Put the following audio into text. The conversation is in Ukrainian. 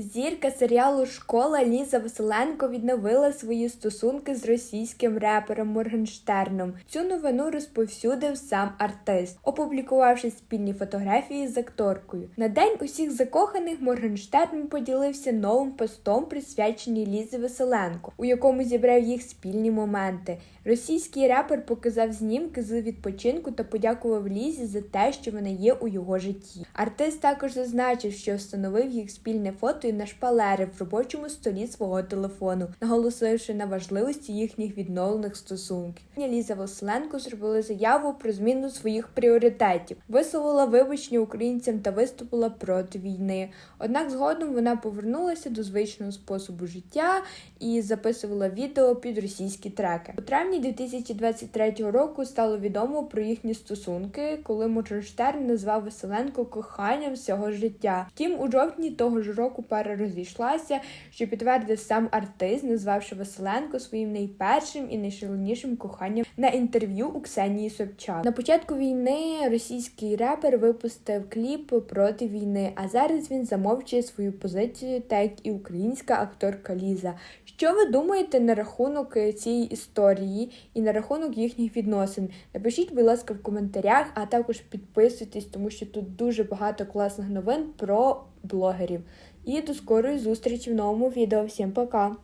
Зірка серіалу Школа Ліза Василенко відновила свої стосунки з російським репером Моргенштерном. Цю новину розповсюдив сам артист, опублікувавши спільні фотографії з акторкою. На день усіх закоханих Моргенштерн поділився новим постом, присвячений Лізі Василенко, у якому зібрав їх спільні моменти. Російський репер показав знімки з відпочинку та подякував Лізі за те, що вона є у його житті. Артист також зазначив, що встановив їх спільне фото і на шпалери в робочому столі свого телефону, наголосивши на важливості їхніх відновлених стосунків. Ліза Василенко зробила заяву про зміну своїх пріоритетів, висловила вибачення українцям та виступила проти війни. Однак згодом вона повернулася до звичного способу життя і записувала відео під російські треки. У травні 2023 року стало відомо про їхні стосунки, коли Моргенштерн назвав Василенко коханням всього життя. Втім, у жовтні того ж року пара розійшлася, що підтвердив сам артист, назвавши Василенко своїм найпершим і найшаленішим коханням на інтерв'ю у Ксенії Собчак. На початку війни російський репер випустив кліп проти війни, а зараз він замовчує свою позицію, так і українська акторка Ліза. Що ви думаєте на рахунок цієї історії і на рахунок їхніх відносин? Напишіть, будь ласка, в коментарях, а також підписуйтесь, тому що тут дуже багато класних новин про блогерів. І до скорої зустрічі в новому відео. Всім пока!